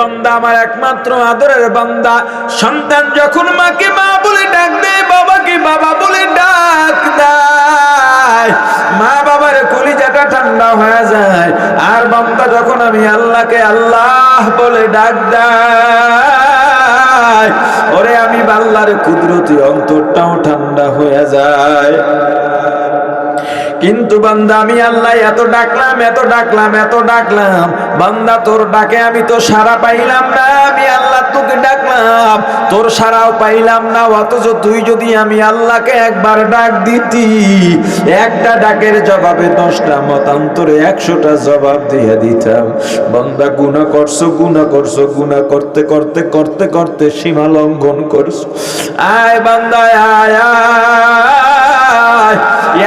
বান্দা আমার একমাত্র আদরের বান্দা। সন্তান যখন মাকে মা বলে ডাক দেয়, বাবাকে বাবা বলে ডাক দেয়। মা বাবার কলিজাটা ঠান্ডা হয়ে যায়। আর বান্দা যখন আমি আল্লাহকে আল্লাহ বলে ডাক দেয়, ওরে আমি বাল্লার কুদরতি অন্তরটাও ঠান্ডা হয়ে যায়। কিন্তু বান্দা, আমি আল্লাহ এত ডাকলাম এত ডাকলাম এত ডাকলাম। বান্দা, তোর ডাকে আমি তো সারা পাইলাম না, আমি আল্লাহ তোকে ডাকলাম। তোর সারাও পাইলাম না, অথচ তুই যদি আমি আল্লাহকে একবার ডাক দিতি, একটা ডাকের জবাবে দশটা মতান্তরে একশোটা জবাব দিয়ে দিতাম। বান্দা গুণা করছ গুণা করছ গুণা করতে করতে করতে করতে সীমা লঙ্ঘন করছ। আয় বান্দা আয় আয়।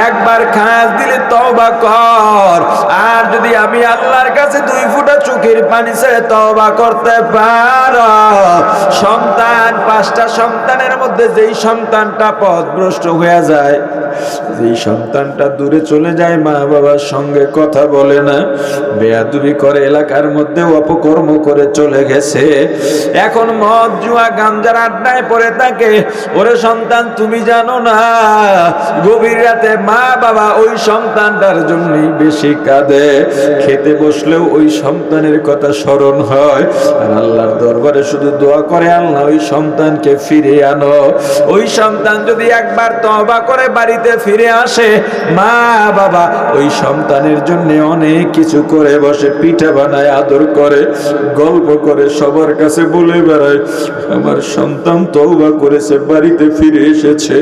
একবার খাস দিলে তওবা কর। আর যদি আমি আল্লাহর কাছে দুই ফুটা চোখের পানি ছেড়ে তওবা করতে পারো। সন্তান, পাঁচটা সন্তানের মধ্যে যেই সন্তানটা পথভ্রষ্ট হয়ে যায়, যেই সন্তানটা দূরে চলে যায় মা বাবার সঙ্গে কথা বলে না, বেয়াদুবি করে, এলাকার মধ্যে অপকর্ম করে চলে গেছে। এখন মদ, জুয়া, গাঞ্জার আড্ডায় পড়ে থাকে। ওরে সন্তান, তুমি জানো না, গভীর রাতে মা বাবা ওই সন্তানটার জন্যই বেশি কাঁদে। খেতে বসলেও ওই সন্তানের কথা স্মরণ হয়। আর আল্লাহর দরবারে শুধু দোয়া করে আল্লাহ, ওই সন্তানকে ফিরে আনো। ওই সন্তান যদি একবার তবা করে বাড়িতে ফিরে আসে, মা বাবা ওই সন্তানের জন্য অনেক কিছু করে বসে, পিঠা বানায়, আদর করে, গল্প করে, সবার কাছে বলে বেড়ায়, আমার সন্তান তওবা করেছে, বাড়িতে ফিরে এসেছে।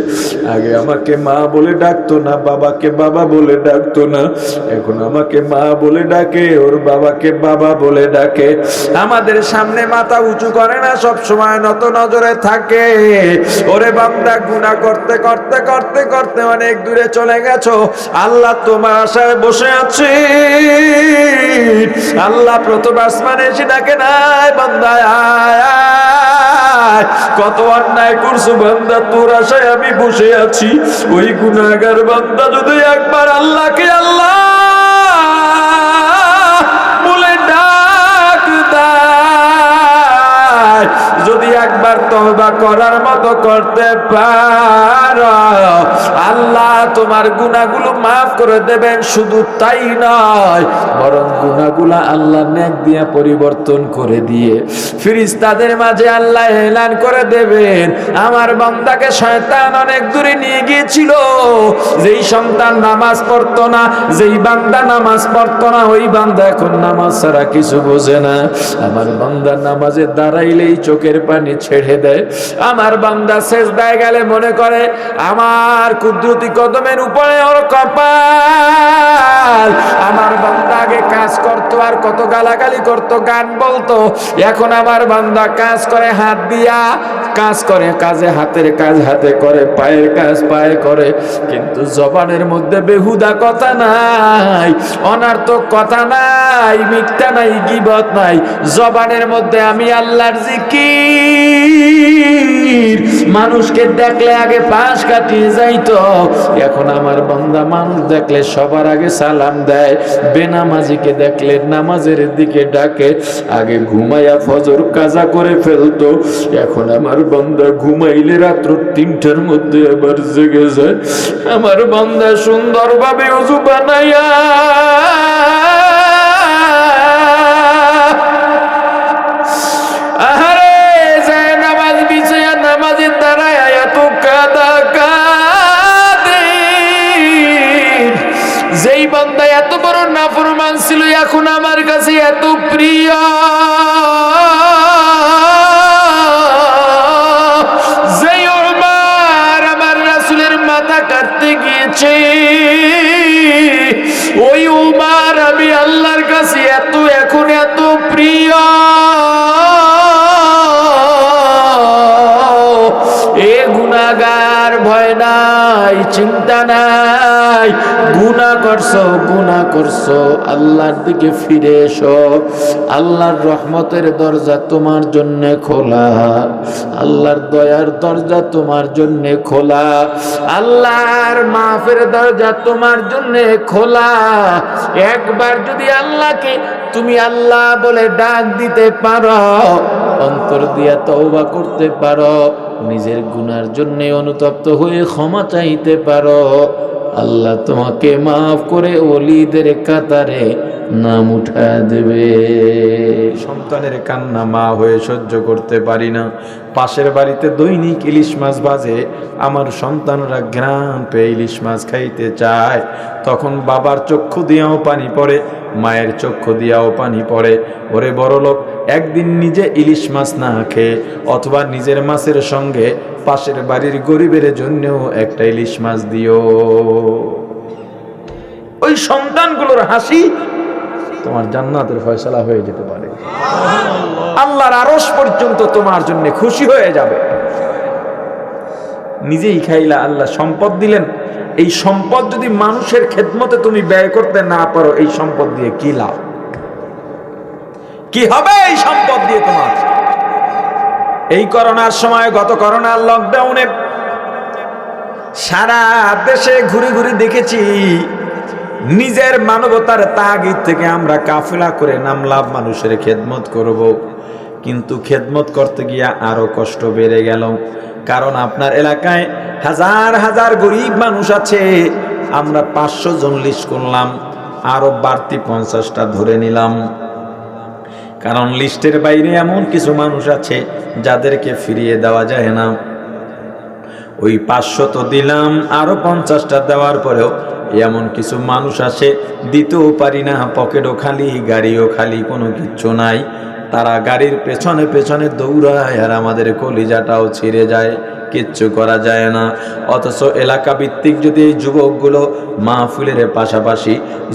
আগে আমাকে মা বলে ডাকতো না, বাবাকে বাবা বলে ডাকতো না। এখন আমাকে মা বলে ডাকে, ওর বাবাকে বাবা বলে ডাকে। আমাদের সামনে মাথা উঁচু করে না সব সময় নত নজরে থাকে। ওরে বান্দা গুণা করতে করতে করতে করতে অনেক দূরে চলে গেছো। আল্লাহ তোমার আশায় বসে আছে। আল্লাহ প্রথম আসমানে এসে ডাকে, নাই বান্দা আয়। আয়। কত অন্যায় করছ বান্দা তোর আশায় আমি বসে আছি ওই গুণাগার বান্দা যদি একবার আল্লাহকে আল্লাহ একবার তওবা করার মতো করতে পারো। আল্লাহ তোমার গুনাহগুলো মাফ করে দেবেন, শুধু তাই নয়, বরং গুনাহগুলো আল্লাহ নেক দিয়ে পরিবর্তন করে দিয়ে ফিরিস্তাদের মাঝে আল্লাহ এলান করে দেবেন। আমার বান্দাকে শয়তান অনেক দূরে নিয়ে গিয়েছিল। যেই সন্তান নামাজ পড়তো না, যেই বান্দা নামাজ পড়তো না, ওই বান্দা এখন নামাজ ছাড়া কিছু বোঝে না। আমার বান্দা নামাজে দাঁড়াইলেই চোখের পানি ছেড়ে দেয়। আমার বান্দা শেষ দেয় গেলে মনে করে, আমার কুদরতি কদমের উপরে ওর কপাল। আমার বান্দা আগে কাজ করতো, আর কত গালাগালি করতো, গান বলতো। এখন আমার বান্দা কাজ করে, হাত দিয়া কাজ করে, কাজে হাতের কাজ, হাতে করে, পায়ের কাজ, পায়ে করে। কিন্তু জবানের মধ্যে বেহুদা কথা নাই, অনার্থক কথা নাই, মিথ্যা নাই, গিবত নাই। জবানের মধ্যে আমি আল্লাহর জিকির মানুষকে দেখলে আগে পাশ কাটিয়ে যাইতো। এখন আমার বান্দা মানুষ দেখলে সবার আগে সালাম দেয়। বেনামাজিকে দেখলে নামাজের দিকে ডাকে। আগে ঘুমাইয়া ফজর কাজা করে ফেলতো। এখন আমার বান্দা ঘুমাইলে রাত্র তিনটার মধ্যে আবার জেগে যায়। আমার বান্দা সুন্দরভাবে উজু বানাইয়া এত বড় নাফরমান ছিল, এখন আমার কাছে এত প্রিয়। আমার মাথা কাটতে গিয়েছে, ওই উমার আমি আল্লাহর কাছে এত, এখন এত প্রিয়। নাই, চিন্তা নাই। গুনাহ করছ গুনাহ করছ। আল্লাহর দিকে ফিরে এসো। আল্লাহর রহমতের দরজা তোমার জন্য খোলা। আল্লাহর দয়ার দরজা তোমার জন্য খোলা। আল্লাহর মাফের দরজা তোমার জন্য খোলা। একবার যদি আল্লাহকে তুমি আল্লাহ বলে ডাক দিতে পারো, অন্তর দিয়া তওবা করতে পারো। নিজের গুনার জন্য অনুতপ্ত হয়ে ক্ষমা চাইতে পারো। আল্লাহ তোমাকে মাফ করে ওলিদের কাতারে নাম উঠা দেবে। সন্তানের কান্না মা হয়ে সহ্য করতে পারি না। পাশের বাড়িতে দৈনিক ইলিশ মাছ বাজে আমার সন্তানরা গ্রাম পেয়ে ইলিশ মাছ খাইতে চায়। তখন বাবার চক্ষু দিয়াও পানি পড়ে, মায়ের চক্ষু দিয়াও পানি পড়ে। ওরে বড় লোক একদিন নিজে ইলিশ মাছ না খেয়ে অথবা নিজের মাছের সঙ্গে পাশের বাড়ির গরিবের জন্যও একটা ইলিশ মাছ দিও। ওই সন্তানগুলোর হাসি তোমার জান্নাতের ফয়সালা হয়ে যেতে পারে। আল্লাহর আরস পর্যন্ত তোমার জন্য খুশি হয়ে যাবে। নিজেই খাইলা আল্লাহ সম্পদ দিলেন। এই সম্পদ যদি মানুষের খেদমতে তুমি ব্যয় করতে না পারো, এই সম্পদ দিয়ে কি লাভ? কি হবে এই সম্পদ দিয়ে তোমার? এই করোনার সময়, গত করোনার লকডাউনে সারা দেশে ঘুরে ঘুরে দেখেছি, নিজের মানবতার তাগিদ থেকে আমরা কাফেলা করে নামলাম মানুষের খেদমত করব। কিন্তু খেদমত করতে গিয়া আরও কষ্ট বেড়ে গেল। কারণ আপনার এলাকায় হাজার হাজার গরিব মানুষ আছে, আমরা পাঁচশো জন লিস্ট করলাম, আরও বাড়তি পঞ্চাশটা ধরে নিলাম। কারণ লিস্টের বাইরে এমন কিছু মানুষ আছে যাদেরকে ফিরিয়ে দেওয়া যায় না। ওই পাঁচশো তো দিলাম আরও পঞ্চাশটা দেওয়ার পরেও এমন কিছু মানুষ আসে, দিতেও পারি না, পকেটও খালি, গাড়িও খালি, কোনো কিচ্ছু নাই। তারা গাড়ির পেছনে পেছনে দৌড়ায় আর আমাদের কলিজাটাও ছিঁড়ে যায়। কিচ্ছু করা যায় না। অথচ এলাকা ভিত্তিক যদি এই যুবকগুলো মাহফিলের পাশাপাশি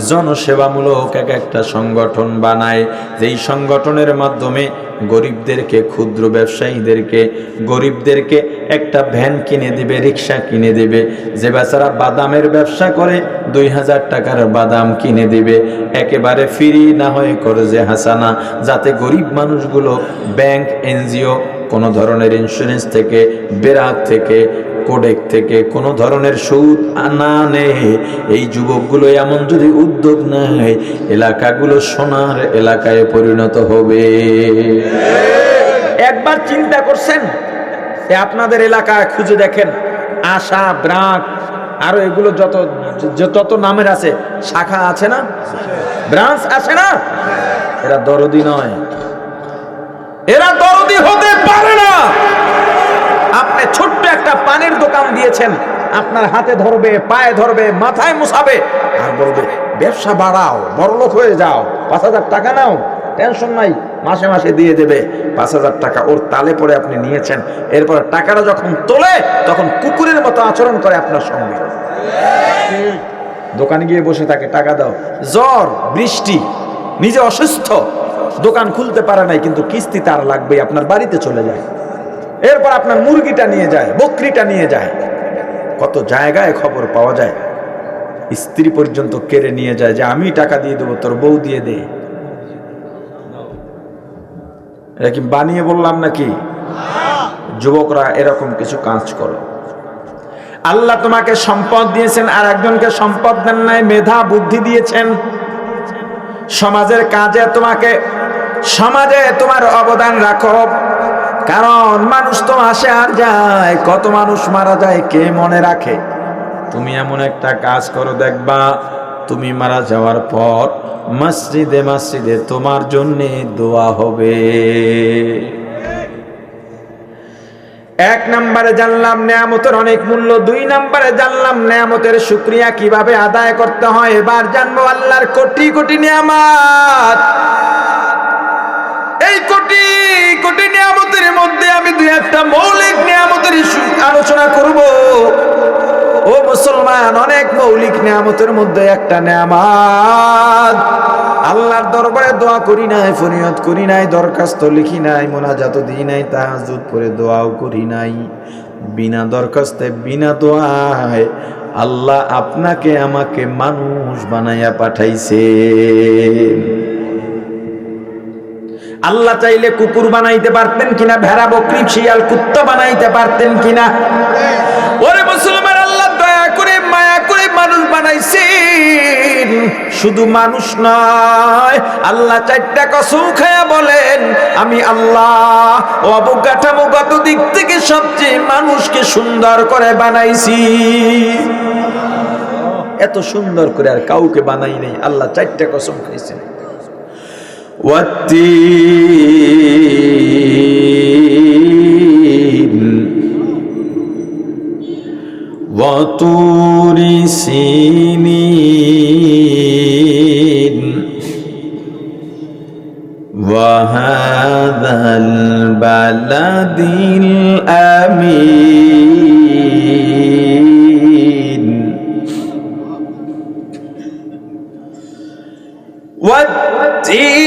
জনসেবামূলক এক একটা সংগঠন বানায়, যেই সংগঠনের মাধ্যমে গরিবদেরকে, ক্ষুদ্র ব্যবসায়ীদেরকে, গরিবদেরকে একটা ভ্যান কিনে দিবে, রিক্সা কিনে দিবে, যে বেচারা বাদামের ব্যবসা করে দুই হাজার টাকার বাদাম কিনে দিবে, একেবারে ফ্রি না হয়ে করে যে হাসানা, যাতে গরিব মানুষগুলো ব্যাংক, এনজিও কোনো ধরনের ইন্স্যুরেন্স থেকে বেরাক থেকে কোডেক থেকে কোনো ধরনের সুদ না নেয় এই যুবকগুলো এমন যদি উদ্যোগ নেয়, এলাকাগুলো সোনার এলাকায় পরিণত হবে। একবার চিন্তা করছেন? আপনাদের এলাকায় খুঁজে দেখেন, আশা, ব্রাক, আরও এগুলো যত যত নামের আছে, শাখা আছে না? ব্রাঞ্চ আছে না? এরা দরদি নয়। এরা দরদি হতে পারে না। আপনি ছোট্ট একটা পানির দোকান দিয়েছেন, আপনার হাতে ধরবে, পায়ে ধরবে, মাথায় মুছাবে, আর বলবে, ব্যবসা বাড়াও, বড়লোক হয়ে যাও, পাঁচ হাজার টাকা নাও, টেনশন নাই, মাসে মাসে দিয়ে দেবে। পাঁচ হাজার টাকা ওর তালে পরে আপনি নিয়েছেন, এরপর টাকাটা যখন তোলে, তখন কুকুরের মতো আচরণ করে আপনার সঙ্গে। দোকানে গিয়ে বসে থাকে, টাকা দাও। জ্বর, বৃষ্টি, নিজে অসুস্থ। দোকান খুলতে পারে নাই, কিন্তু কিস্তি তার লাগবে, আপনার বাড়িতে চলে যায়। এরপর আপনার মুরগিটা নিয়ে যায়, বকরিটা নিয়ে যায়। কত জায়গায় খবর পাওয়া যায়। স্ত্রী পর্যন্ত কেড়ে নিয়ে যায় যে, আমি টাকা দিয়ে দেবো, তোর বউ দিয়ে দে। এটা কি বানিয়ে বললাম নাকি? যুবকরা এরকম কিছু কাজ করো। আল্লাহ তোমাকে সম্পদ দিয়েছেন, আর একজনকে সম্পদ দেন নাই, মেধা, বুদ্ধি দিয়েছেন। সমাজের কাজে তোমাকে সমাজে তোমার অবদান রাখো। কারণ মানুষ তো আসে আর যায়, কত মানুষ মারা যায়, কে মনে রাখে? তুমি এমন একটা কাজ করো, দেখবা, তুমি মারা যাওয়ার পর মসজিদে মসজিদে তোমার জন্যে দোয়া হবে। এক নম্বরে জানলাম নেয়ামতের অনেক মূল্য, দুই নম্বরে জানলাম নেয়ামতের শুক্রিয়া কীভাবে আদায় করতে হয়। এবার জানব আল্লাহর কোটি কোটি নিয়ামত। অনেক মৌলিক নিয়ামতের মধ্যে একটা নিয়ামত। আল্লাহর দরবারে দোয়া করি নাই, ফরিয়াদ করি নাই, দরখাস্ত লিখি নাই, মোনাজাত দিই নাই তাহাজুদ করে দোয়াও করি নাই। বিনা দরখাস্তে, বিনা দোয়ায় আল্লাহ আপনাকে, আমাকে মানুষ বানাইয়া পাঠাইছে। আল্লাহ চাইলে কুকুর বানাইতে পারতেন কিনা, ভেড়া, বকরি, শিয়াল, কুত্তা বানাইতে পারতেন কিনা? ওরে মুসলমান মানুষ বানাইছেন। শুধু মানুষ নয়, আল্লাহ চারটা কসম খায়া বলেন, আমি আল্লাহ অবকাঠামোগত দিক থেকে সবচেয়ে মানুষকে সুন্দর করে বানাইছি। এত সুন্দর করে আর কাউকে বানাই নেই, আল্লাহ চারটা কসম খাইছেন। ওয়াত্তি وطور سينين. وهذا البلد الأمين. والتين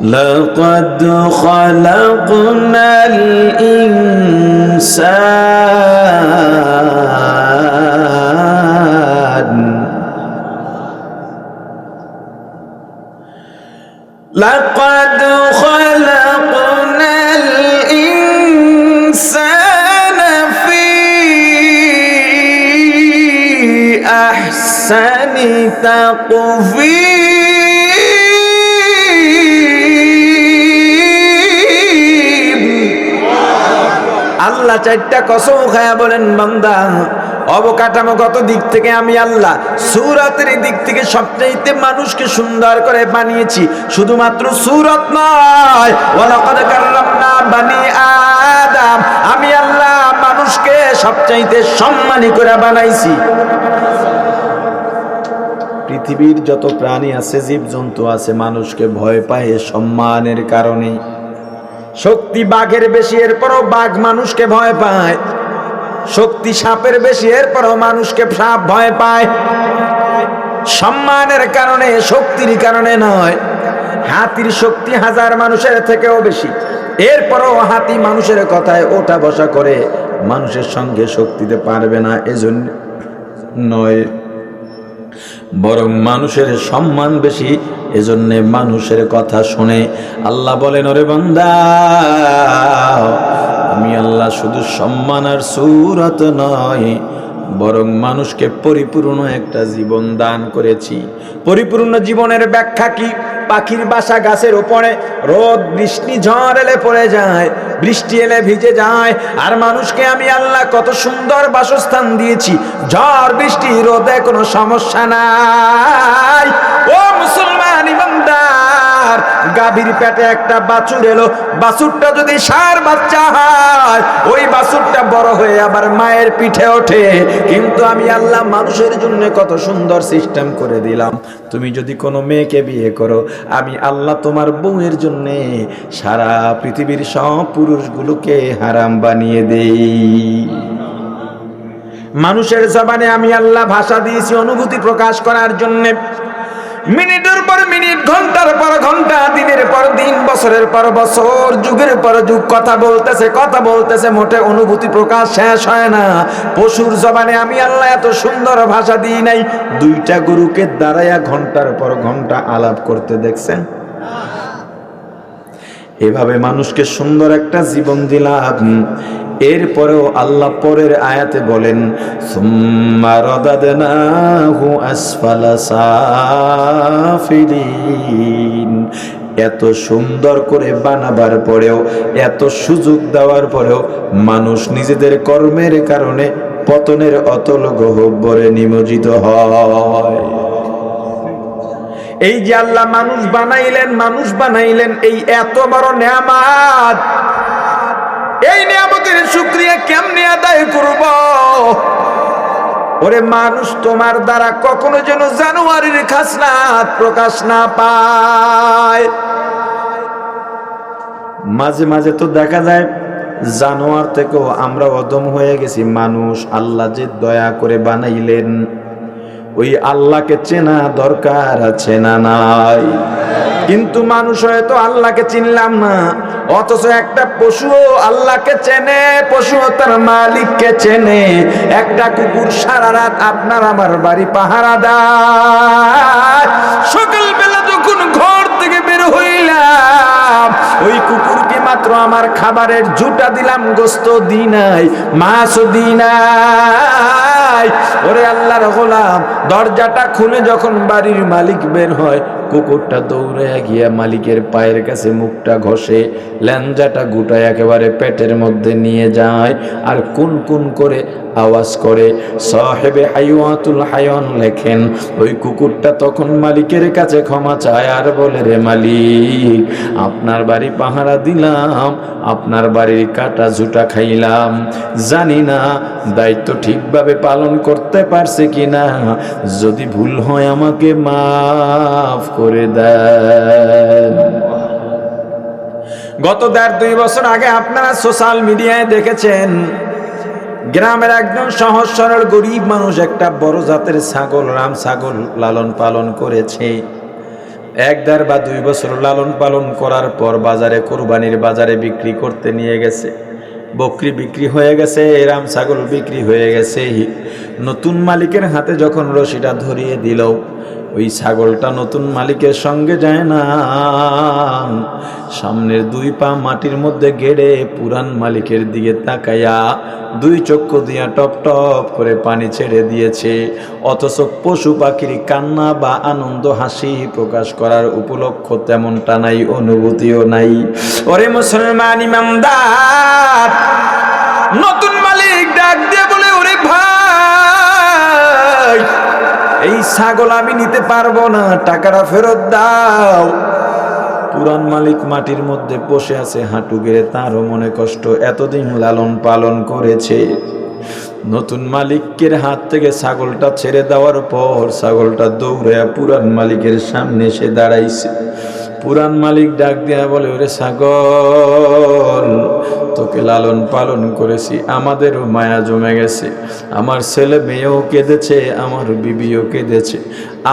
لقد خلقنا الإنسان. لقد خلقنا الإنسان في أحسن تقويم. আল্লাহ চারটা কসম খায়া বলেন, বান্দা অবকাঠামোগত দিক থেকে আমি আল্লাহ, সুরাতের দিক থেকে সবচাইতে মানুষকে সুন্দর করে বানিয়েছি। শুধুমাত্র সুরত নয় বানি আদম, আমি আল্লাহ মানুষকে সবচাইতে সম্মানী করে বানাইছি। পৃথিবীর যত প্রাণী আছে জীব জন্তু আছে, মানুষকে ভয় পায়, সম্মানের কারণে। শক্তি বাঘের বেশি, এরপরও বাঘ মানুষকে ভয় পায়। শক্তি সাপের বেশি, এরপরও মানুষকে সাপ ভয় পায়। সম্মানের কারণে, শক্তির কারণে নয়, হাতির শক্তি হাজার মানুষের থেকেও বেশি। এরপরও হাতি মানুষের কথায় ওঠা বসা করে, মানুষের সঙ্গে শক্তিতে পারবে না, এজন্য নয়। বরং মানুষের সম্মান বেশি। এজন্য মানুষের কথা শুনে আল্লাহ বলেন, ওরে বান্দা, আমি আল্লাহ শুধু সম্মান আর সুরত নয় বরং মানুষকে পরিপূর্ণ একটা জীবন দান করেছি। পরিপূর্ণ জীবনের ব্যাখ্যা কি? পাখির বাসা গাছের ওপরে রোদ, বৃষ্টি, ঝড় এলে পড়ে যায়, বৃষ্টি এলে ভিজে যায়। আর মানুষকে আমি আল্লাহ কত সুন্দর বাসস্থান দিয়েছি। ঝড়, বৃষ্টি, রোদে কোনো সমস্যা নাই। ও গাভীর পেটে একটা বাছুর এলো। বাছুরটা যদি সার বাচ্চা হয়, ওই বাছুরটা বড় হয়ে আবার মায়ের পিঠে ওঠে। কিন্তু আমি আল্লাহ মানুষের জন্য কত সুন্দর সিস্টেম করে দিলাম। তুমি যদি কোনো মেয়েকে বিয়ে করো, আমি আল্লাহ তোমার বউয়ের জন্য সারা পৃথিবীর সব পুরুষগুলোকে হারাম বানিয়ে দেই। মানুষের জবানে আমি আল্লাহ ভাষা দিয়েছি, অনুভূতি প্রকাশ করার জন্যে। মিনিটের পর মিনিট, ঘণ্টার পর ঘণ্টা, দিনের পর দিন, বছরের পর বছর, যুগের পর যুগ, কথা বলতেছে কথা বলতেছে, মোটে অনুভূতি প্রকাশ শেষ হয় না। পশুর জবানে আমি আল্লাহ এত সুন্দর ভাষা দিই নাই। দুইটা গুরুকে দাঁড়াইয়া ঘণ্টার পর ঘণ্টা আলাপ করতে দেখছেন? এভাবে মানুষকে সুন্দর একটা জীবন দিলাম। এরপরেও আল্লাহ পরের আয়াতে বলেন এত সুন্দর করে বানাবার পরেও, এত সুযোগ দেওয়ার পরেও মানুষ নিজেদের কর্মের কারণে পতনের অতল গহ্বরে নিমজ্জিত হয়। এই যে আল্লাহ মানুষ বানাইলেন মানুষ বানাইলেন, এই এত বড় নেয়ামাত। এই নিয়ামতের শুক্রিয়া কেমনে আদায় করব? ওরে মানুষ, তোমার দ্বারা কখনো যেন জানুয়ারির খাসনাত প্রকাশ না পায়। মাঝে মাঝে তো দেখা যায়, জানোয়ার থেকেও আমরা অদম হয়ে গেছি। মানুষ আল্লাহ যে দয়া করে বানাইলেন ওই আল্লাহকে চেনা দরকার আছে না নাই? কিন্তু মানুষ হয়তো আল্লাহকে চিনলাম না, অথচ একটা পশু আল্লাহকে চেনে পশু তার মালিককে চেনে। একটা কুকুর সারা রাত আপনার আমার বাড়ি পাহারা দেয়। সকালবেলা যখন ঘর থেকে বের হইলাম, ওই কুকুরকে মাত্র আমার খাবারের জুটা দিলাম, গোস্ত দি নাই, মাছও দি নাই। ওরে আল্লাহর গোলাম, দরজাটা খুলে যখন বাড়ির মালিক বের হয়, কুকুরটা দৌড়ে গিয়া মালিকের পায়ের কাছে মুখটা ঘষে, ল্যাঞ্জাটা গুটায় একেবারে পেটের মধ্যে নিয়ে যায়, আর কুন কুন করে আওয়াজ করে, সাহেবে হাইওয়াতুল হায়ন লেখেন, ওই কুকুরটা তখন মালিকের কাছে ক্ষমা চায় আর বলে, রে মালিক, আপনার বাড়ি পাহারা দিলাম, আপনার বাড়ির কাটা ঝুটা খাইলাম। জানি না দায়িত্ব ঠিকভাবে পালন করতে পারছে কিনা, যদি ভুল হয় আমাকে মাফ করে দেন। গত দেড় দুই বছর আগে আপনারা সোশ্যাল মিডিয়ায় দেখেছেন গ্রামের একজন সহজ সরল গরিব মানুষ একটা বড় জাতের ছাগল, রাম ছাগল লালন পালন করেছে। এক দেড় বা দুই বছর লালন পালন করার পর বাজারে, কোরবানির বাজারে বিক্রি করতে নিয়ে গেছে। বকরি বিক্রি হয়ে গেছে, রাম ছাগল বিক্রি হয়ে গেছে। নতুন মালিকের হাতে যখন রশিটা ধরিয়ে দিল ওই ছাগলটা নতুন মালিকের সঙ্গে যায় না। সামনের দুই পা মাটির মধ্যে গেড়ে পুরান মালিকের দিকে তাকাইয়া দুই চক্ষু দিয়া টপ টপ করে পানি ছেড়ে দিয়েছে। অথচ পশু পাখির কান্না বা আনন্দ হাসি প্রকাশ করার উপলক্ষ তেমনটা নাই, অনুভূতিও নাই। ওরে মুসলমান ইমামদার নতুন মালিক ডাক এই ছাগল আমি নিতে পারব না, টাকাটা ফেরত দাও। পুরান মালিক মাটির মধ্যে বসে আছে হাঁটু গেড়ে, তারও মনে কষ্ট, এতদিন লালন পালন করেছে। নতুন মালিকের হাত থেকে ছাগলটা ছেড়ে দেওয়ার পর ছাগলটা দৌড়ে পুরান মালিকের সামনে এসে দাঁড়াইছে। পুরান মালিক ডাক দেয়া বলে, ওরে ছাগল তোকে লালন পালন করেছি, আমাদেরও মায়া জমে গেছে। আমার ছেলে মেয়েও কেঁদেছে, আমার বিবিও কেঁদেছে।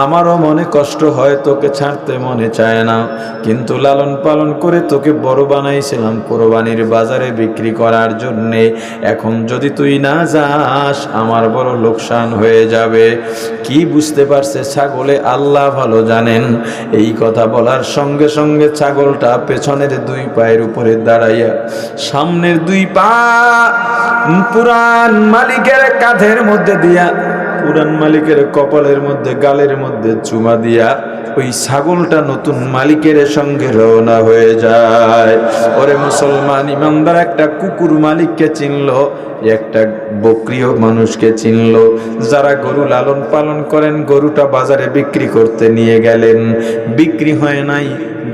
আমারও মনে কষ্ট হয়, তোকে ছাড়তে মনে চায় না। কিন্তু লালন পালন করে তোকে বড় বানাইছিলাম কোরবানির বাজারে বিক্রি করার জন্যে। এখন যদি তুই না যাস, আমার বড় লোকসান হয়ে যাবে। কি বুঝতে পারছে ছাগলে, আল্লাহ ভালো জানেন। এই কথা বলার সঙ্গে সঙ্গে ছাগলটা পেছনের দুই পায়ের উপরে দাঁড়াইয়া সামনের দুই পা পুরান মালিকের কাঁধের মধ্যে দিয়া পুরান মালিকের কপালের মধ্যে, গালের মধ্যে চুমা দিয়া ওই ছাগলটা নতুন মালিকের সঙ্গে রওনা হয়ে যায়। ওরে মুসলমান, ইমানদার একটা কুকুর মালিককে চিনল, একটা বকরিও মানুষকে চিনল। যারা গরু লালন পালন করেন, গরুটা বাজারে বিক্রি করতে নিয়ে গেলেন। বিক্রি হয় নাই,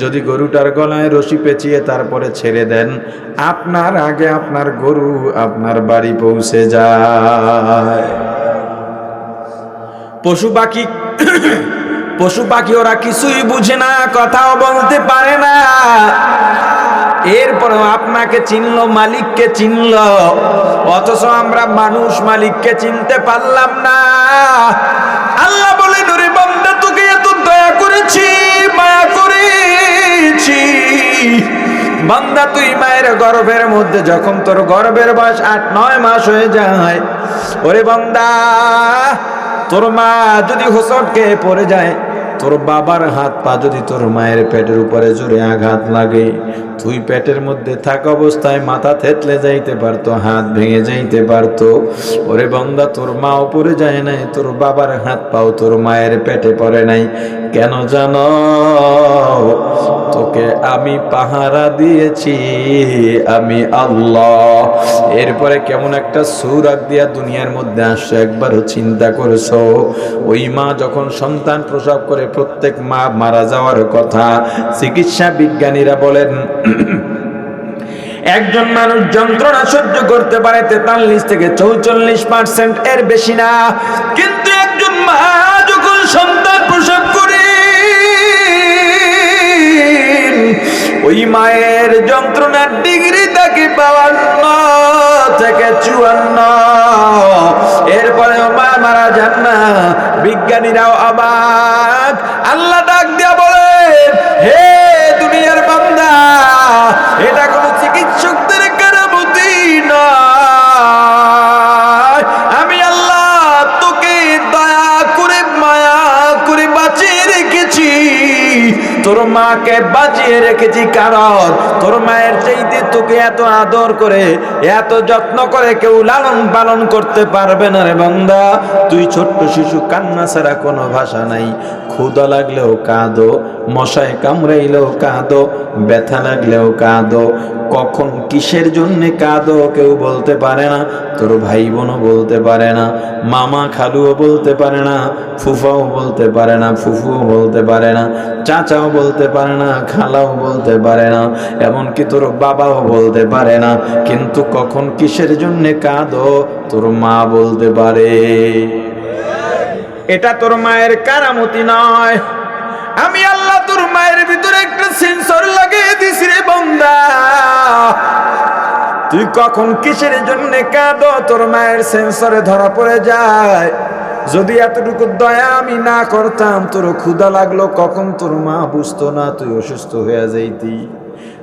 যদি গরুটার গলায় রশি পেঁচিয়ে তারপরে ছেড়ে দেন, আপনার আগে আপনার গরু আপনার বাড়ি পৌঁছে যায়। পশু পাখি পশু পাখি ওরা কিছুই বুঝে না, কথাও বলতে পারে না। এরপর আপনাকে চিনলো, মালিককে চিনল, অথচ আমরা মানুষ, মালিককে চিনতে পারলাম না। আল্লাহ বলে, নুরে বান্দা, তোকে এত দয়া করেছি, মায়া করেছি। বান্দা, তুই মায়ের গর্ভের মধ্যে যখন তোর গর্ভের বয়স আট, নয় মাস হয়ে যায়, ওরে বান্দা তোর মা যদি হোসটকে পড়ে যায় তোর বাবার হাত পা যদি তোর মায়ের পেটের উপরে জোরে আঘাত লাগে, তুই পেটের মধ্যে থাকা অবস্থায় মাথা থেতলে যাইতে পারতো, হাত ভেঙে যাইতে পারতো। ওরে বন্দা, তোর মাও পড়ে যায় নাই, তোর বাবার হাত পাও তোর মায়ের পেটে পড়ে নাই। কেন জানো? তোকে আমি পাহারা দিয়েছি, আমি আল্লাহ। এরপরে কেমন একটা সুরাগ দিয়া দুনিয়ার মধ্যে আসছো, একবারও চিন্তা করেছ। ওই মা যখন সন্তান প্রসব করে প্রত্যেক মা মারা যাওয়ার কথা চিকিৎসা বিজ্ঞানীরা বলেন, একজন মানুষ যন্ত্রণা সহ্য করতে পারে তেতাল্লিশ থেকে চৌচল্লিশ পার্সেন্ট এর বেশি না। কিন্তু একজন মা যখন সন্তান প্রসব করে ওই মায়ের যন্ত্রণার ডিগ্রি তাকে বাউান্ন থেকে চুয়ান্ন। এরপরে মা মারা যান না। বিজ্ঞানীরাও আবার আল্লাহ ডাক দিয়া বলেন মাকে বাঁচিয়ে রেখেছি কারণ তোর মায়ের চাইতে তোকে এত আদর করে, এত যত্ন করে কেউ লালন পালন করতে পারবে না রে বন্ধা তুই ছোট্ট শিশু, কান্না ছাড়া কোনো ভাষা নাই। ক্ষুদা লাগলেও কাঁদো মশায় কামড়াইলেও কাঁদো, ব্যথা লাগলেও কাঁদো। কখন কিসের জন্যে কাঁদো কেউ বলতে পারে না, তোর ভাই বোনও বলতে পারে না, মামা খালুও বলতে পারে না, ফুফাও বলতে পারে না, ফুফুও বলতে পারে না, চাচাও বলতে পারে না, খালাও বলতে পারে না, এমনকি তোর বাবাও বলতে পারে না। কিন্তু কখন কিসের জন্যে কাঁদো, তোর মা বলতে পারে। এটা তোর মায়ের কারামতি নয়। আমি আল্লাহ তোর ভিতরে একটা সেন্সর লাগিয়ে দিছি রে বন্দা। তুই কখন কিসের জন্য কাঁদো? তোর মায়ের সেন্সরে ধরা পড়ে যায়। যদি এতটুকু দয়া আমি না করতাম, তোর ক্ষুধা লাগল কখন? তোর মা বুঝতো না তুই অসুস্থ হয়ে যাইতি।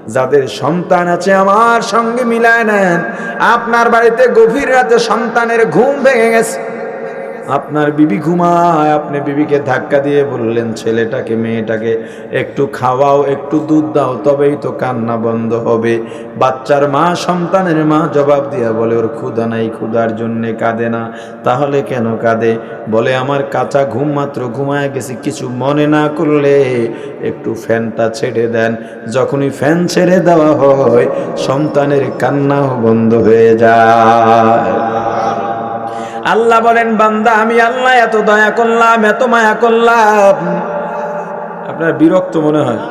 যাদের সন্তান আছে আমার সঙ্গে মিলায় নেন। আপনার বাড়িতে গভীর রাতে সন্তানের ঘুম ভেঙে গেছে। আপনার বিবি ঘুমায়, আপনি বিবিকে ধাক্কা দিয়ে বললেন, ছেলেটাকে, মেয়েটাকে একটু খাওয়াও, একটু দুধ দাও, তবেই তো কান্না বন্ধ হবে। বাচ্চার মা সন্তানের মা জবাব দিয়া বলে, ওর ক্ষুধা নাই, ক্ষুধার জন্যে কাঁদে না। তাহলে কেন কাঁদে? বলে, আমার কাঁচা ঘুম মাত্র ঘুমায় গেছি, কিছু মনে না করলে একটু ফ্যানটা ছেড়ে দেন। যখনই ফ্যান ছেড়ে দেওয়া হয়, সন্তানের কান্নাও বন্ধ হয়ে যায়। আল্লাহ বলেন বান্দা আমি আল্লাহ এত দয়া করলাম এত মায়া করলাম। আপনার বিরক্ত মনে হয়?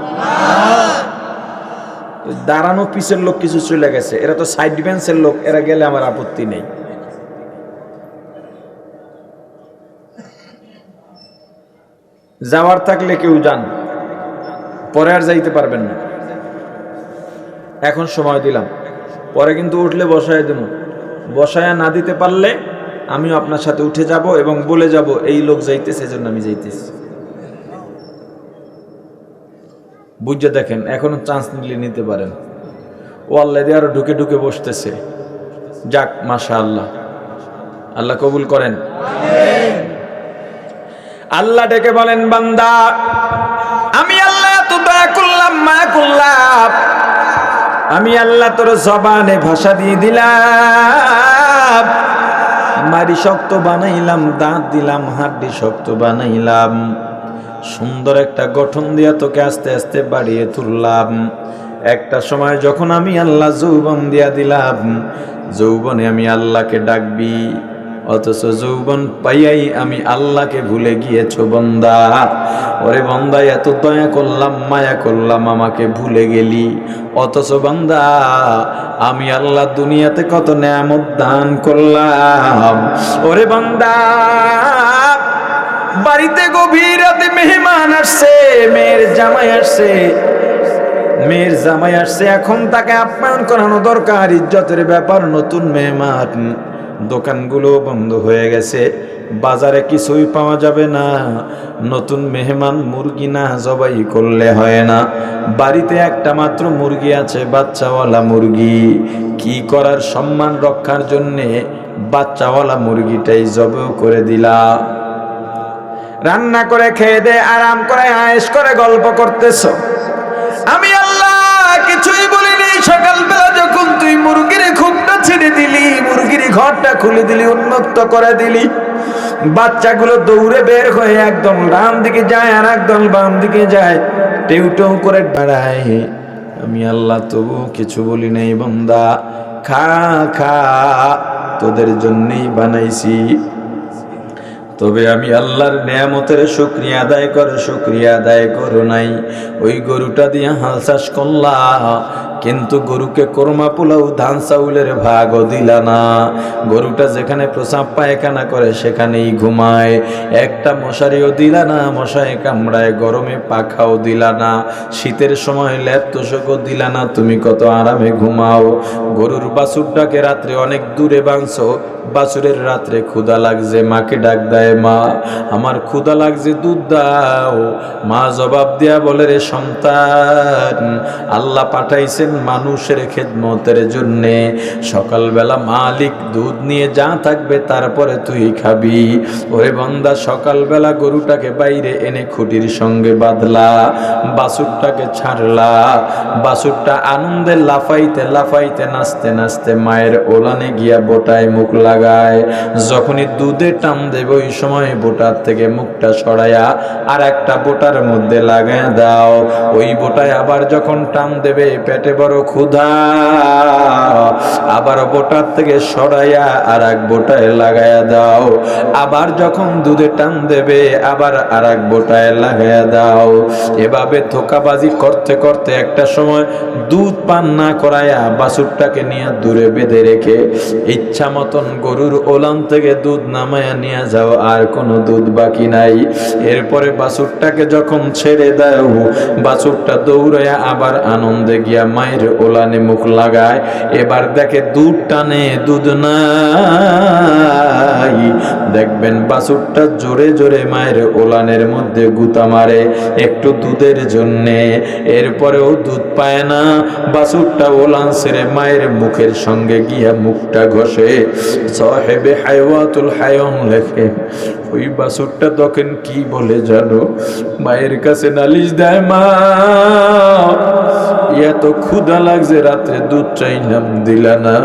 দাঁড়ানো পিছের লোক কিছু চলে গেছে। এরা তো সাইড বেঞ্চের লোক এরা গেলে আমার আপত্তি নেই। যাওয়ার থাকলে কেউ যান পরে আর যাইতে পারবেন না। এখন সময় দিলাম। পরে কিন্তু উঠলে বসায় দেব। বসায় না দিতে পারলে আমিও আপনার সাথে উঠে যাব এবং বলে যাব, এই লোক যাইতেছে, এজন্য আমি যাইতেছি। বুঝে দেখেন, এখনও চান্স নিলে নিতে পারেন। ও আল্লাহ দিয়ে আরও ঢুকে ঢুকে বসতেছে। যাক মাশা আল্লাহ আল্লাহ কবুল করেন। আল্লাহ ডেকে বলেন, বান্দা, আমি আল্লাহ তো দয়া করলাম মায়া করলাম। আমি আল্লাহ তোর জবানে ভাষা দিয়ে দিলাম। মারি শক্ত বানাইলাম, দাঁত দিলাম, হাড্ডি শক্ত বানাইলাম। সুন্দর একটা গঠন দিয়া তোকে আস্তে আস্তে বাড়িয়ে তুললাম। একটা সময় যখন আমি আল্লাহ যৌবন দিয়া দিলাম, যৌবনে আমি আল্লাহকে ডাকবি। অথচ যৌবন পাইয়াই আমি আল্লাহকে ভুলে গিয়েছ, বন্দা। ওরে বন্দা, এত দয়া করলাম, মায়া করলাম, আমাকে ভুলে গেলি। অথচ বন্দা, আমি আল্লাহ দুনিয়াতে কত নেয়ামত দান করলাম। ওরে বন্দা, বাড়িতে গভীর রাতে মেহমান আসছে, মেয়ের জামাই আসছে। মেয়ের জামাই আসছে, এখন তাকে আপ্যায়ন করানো দরকার, ইজ্জতের ব্যাপার, নতুন মেহমান। দোকানগুলো বন্ধ হয়ে গেছে। বাজারে কিছুই পাওয়া যাবে না। নতুন মেহমান মুরগি না জবাই করলে হয় না। বাড়িতে একটা মাত্র মুরগি আছে, বাচ্চাওয়ালা মুরগি। কি করার সম্মান রক্ষার জন্যে বাচ্চাওয়ালা মুরগিটাই জবেও করে দিলা। রান্না করে খেয়ে দে, আরাম করে আয়েস করে গল্প করতেছ। আমি আল্লাহ কিছুই বলিনি, সকালবেলা যখন তুই মুরগির খুবটা ছেড়ে দিলি, মুরগির ঘরটা খুলে দিলি, উন্মুক্ত করে দিলি। বাচ্চাগুলো দৌড়ে বের হয়ে একদম ডান দিকে যায় আর একদম বাম দিকে যায়। টেউ টেউ করে দাঁড়ায় আমি আল্লাহ তবু কিছু বলি নাই বন্দা। খা খা, তোদের জন্যই বানাইছি। তবে আমি আল্লাহর নেয়ামতের শুক্রিয়া আদায় করো, শুক্রিয়া আদায় করো নাই। ওই গরুটা দিয়ে হাল চাষ করলাম কিন্তু গরুকে কোরমা পোলাও, ধান চাউলের ভাগও দিলা না। গরুটা যেখানে প্রসাব পায়খানা করে, সেখানেই ঘুমায়। একটা মশারিও দিলা না, মশায় কামড়ায়, গরমে পাখাও দিলা না। শীতের সময় ল্যাপ তোষকও দিলা না, তুমি কত আরামে ঘুমাও। গরুর বাছুরটাকে রাত্রে অনেক দূরে বাঁধছো, বাছুরের রাত্রে ক্ষুধা লাগছে, মাকে ডাক দেয়, মা, আমার ক্ষুধা লাগছে, দুধ দাও। মা জবাব দেয়া বলে, রে সন্তান, আল্লাহ পাঠাইছেন মানুষের খেদমতের জন্যে। সকালবেলা মালিক দুধ নিয়ে যা থাকবে তারপরে তুই খাবি। ওরে বন্দা, সকালবেলা গরুটাকে বাইরে এনে খুঁটির সঙ্গে বাঁধলা বাছুরটাকে ছাড়লা। বাছুরটা আনন্দে লাফাইতে লাফাইতে নাচতে নাচতে মায়ের ওলানে গিয়া বোটায় মুখ লাগায়। যখনই দুধে টান দেবে ওই সময় বোটার থেকে মুখটা সরাইয়া আর একটা বোটার মধ্যে লাগায় দাও। ওই বোটায় আবার যখন টান দেবে, পেটে বড় ক্ষুধা। আবার বোটার থেকে সরাইয়া আর এক বোটায় লাগায়া দাও। আবার যখন দুধে টান দেবে, আবার আর এক বোটায় লাগায়া দাও। এভাবে ধোকাবাজি করতে করতে একটা সময় দুধ পান না করায়া বাছুরটাকে নিয়ে দূরে বেঁধে রেখে ইচ্ছা মতন গরুর ওলান থেকে দুধ নামায়া নিয়ে যাও, আর কোনো দুধ বাকি নাই। এরপরে বাছুরটাকে যখন ছেড়ে দাও, বাছুরটা দৌড়াইয়া আবার আনন্দে গিয়া মায়ের ওলানে মুখ লাগায়। এবার দেখে দুধ টানে, দুধ নাই। দেখবেন বাছুরটা জোরে জোরে মায়ের ওলানের মধ্যে গুতা মারে একটু দুধের জন্যে। এরপরেও দুধ পায় না। বাছুরটা ওলান ছেড়ে মায়ের মুখের সঙ্গে গিয়া মুখটা ঘষে। সাহেবে হায়ওয়াতুল হায়ন লেখে, ওই বাছুরটা তখন কি বলে জানো? মায়ের কাছে নালিশ দেয় মা। এত লাগছে, রাত্রে দুধ চাইলাম, দিলা না।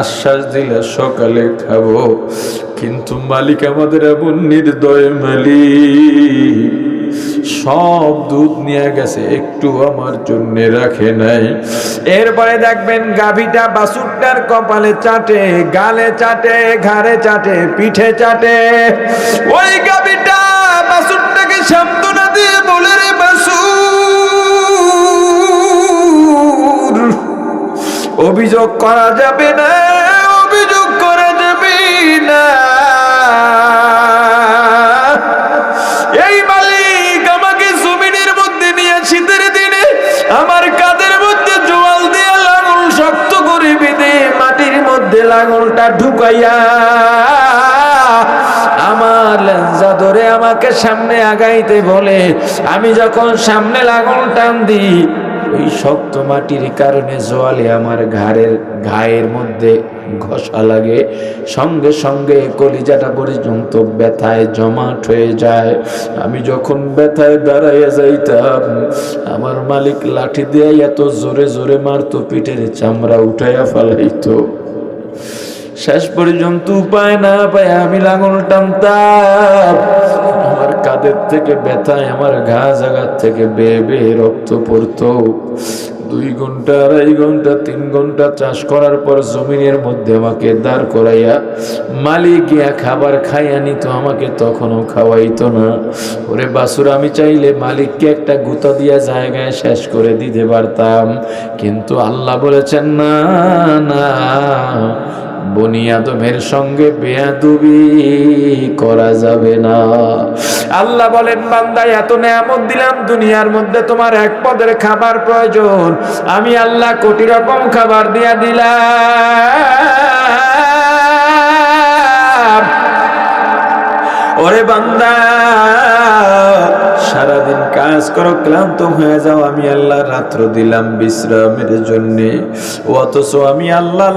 আশ্বাস দিলে, সকালে খাব। কিন্তু মালিক আমাদের এমন নির্দয় সব দুধ নিয়ে গেছে, একটু আমার জন্য রাখে নাই। এরপরে দেখবেন গাভীটা বাসুরটার কপালে চাটে, গালে চাটে, ঘাড়ে চাটে, পিঠে চাটে। ওই গাভীটা বাসুরটাকে সান্ত্বনা দিয়ে বলে অভিযোগ করা যাবে না, অভিযোগ করা যাবে না। এই মালিক আমাকে জমিনের মধ্যে নিয়ে শীতের দিনে আমার কাদের মধ্যে জোয়াল দিয়ে লাঙল শক্ত করে বেঁধে মাটির মধ্যে লাঙলটা ঢুকাইয়া আমার লেঞ্জা ধরে আমাকে সামনে আগাইতে বলে, আমি যখন সামনে লাঙল টান দিই ওই শক্ত মাটির কারণে জোয়ালে আমার ঘাড়ের, ঘায়ের মধ্যে ঘষা লাগে। সঙ্গে সঙ্গে কলিজাটা পর্যন্ত ব্যথায় জমাট হয়ে যায়। আমি যখন ব্যথায় দাঁড়াইয়া যাইতাম, আমার মালিক লাঠি দিয়ে এত জোরে জোরে মারতো, পিঠের চামড়া উঠাইয়া ফেলাইতো। শেষ পর্যন্ত উপায় না পায় আমি লাঙল টানতাম। কাদের থেকে ব্যথায়, আমার ঘা জাগার থেকে বেয়ে বেয়ে রক্ত পড়তো। দুই ঘণ্টা, আড়াই ঘণ্টা, তিন ঘণ্টা চাষ করার পর জমিনের মধ্যে আমাকে দাঁড় করাইয়া মালিক গিয়া খাবার খাইয়া নিত, আমাকে তখনও খাওয়াইতো না। ওরে বাসুর, আমি চাইলে মালিককে একটা গুতা দিয়া জায়গায় শেষ করে দিতে পারতাম, কিন্তু আল্লাহ বলেছেন, না না বনিয়াদমের সঙ্গে বেয়াদুবি করা যাবে না। আল্লাহ বলেন, বান্দা, এত নেয়ামত দিলাম, দুনিয়ার মধ্যে তোমার এক পদের খাবার প্রয়োজন। আমি আল্লাহ কোটি রকম খাবার দিয়া দিলাম। ওরে বান্দা সারাদিন কাজ করো, ক্লান্ত হয়ে যাও, আমি আল্লাহ রাত্র দিলাম বিশ্রামের জন্য। অথচ আমি আল্লাহ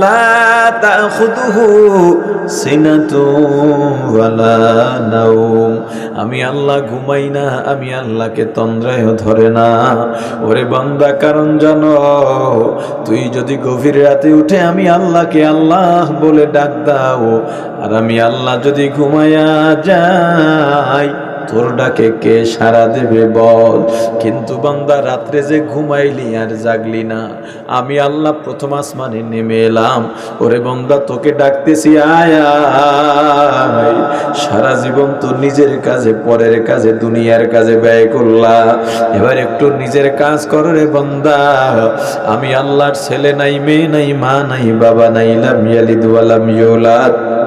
আমি আল্লাহ ঘুমাই না, আমি আল্লাহকে তন্দ্রায় ধরে না। ওরে বান্দা, কারণ জানো, তুই যদি গভীর রাতে উঠে আমি আল্লাহকে আল্লাহ বলে ডাক দাও, আর আমি আল্লাহ যদি ঘুমাইয়া যাই তোর ডাকে কে সারা দেবে বল? কিন্তু বান্দা রাত্রে যে ঘুমাইলি আর জাগলি না। আমি আল্লাহ প্রথম আসমানে নেমে এলাম। ওরে বন্দা, তোকে ডাকতেছি, আয়। সারা জীবন তো নিজের কাজে, পরের কাজে, দুনিয়ার কাজে ব্যয় করলা এবার একটু নিজের কাজ কর রে বন্দা। আমি আল্লাহর ছেলে নাই, মেয়ে নাই, মা নাই, বাবা নাই, লাম ইয়ালিদ ওয়ালাম ইউলাদ।